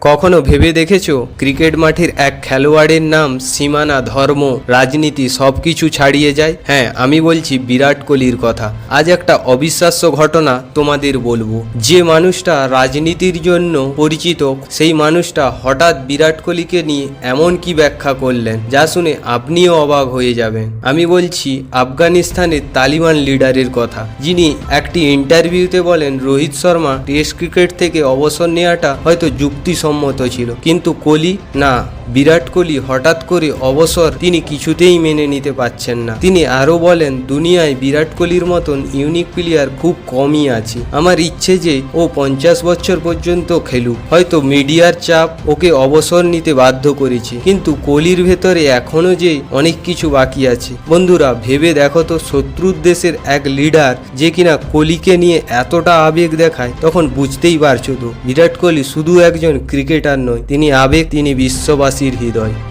কখনো ভেবে দেখেছ ক্রিকেট মাঠের এক খেলোয়াড়ের নাম সীমানা, ধর্ম, রাজনীতি সব কিছু ছাড়িয়ে যায়? হ্যাঁ আমি বলছি বিরাট কোহলির কথা। আজ একটা অবিশ্বাস্য ঘটনা তোমাদের বলব। যে মানুষটা রাজনীতির জন্য পরিচিত, সেই মানুষটা হঠাৎ বিরাট কোহলিকে নিয়ে এমন কি ব্যাখ্যা করলেন, যা শুনে আপনিও অবাক হয়ে যাবেন। আমি বলছি আফগানিস্তানের তালিবান লিডারের কথা। যিনি একটি ইন্টারভিউতে বলেন, রোহিত শর্মা টেস্ট ক্রিকেট থেকে অবসর নেওয়াটা হয়তো যুক্তিসম্মত ছিল। কিন্তু কলি না। বিরাট কোহলি হঠাৎ করে অবসর তিনি কিছুতেই মেনে নিতে পারছেন না। তিনি আরও বলেন, দুনিয়ায় বিরাট কোহলির মতন ইউনিক প্লেয়ার খুব কমই আছে। আমার ইচ্ছে যে ও পঞ্চাশ বছর পর্যন্ত খেলুক। হয়তো মিডিয়ার চাপ ওকে অবসর নিতে বাধ্য করেছে। কিন্তু কোহলির ভেতরে এখনও যে অনেক কিছু বাকি আছে। বন্ধুরা, ভেবে দেখো তো শত্রুর দেশের এক লিডার যে কিনা কোহলিকে নিয়ে এতটা আবেগ দেখায়, তখন বুঝতেই পারছ তো, বিরাট কোহলি শুধু একজন ক্রিকেটার নয়, তিনি আবেগ, তিনি বিশ্ববাসীর হৃদয়।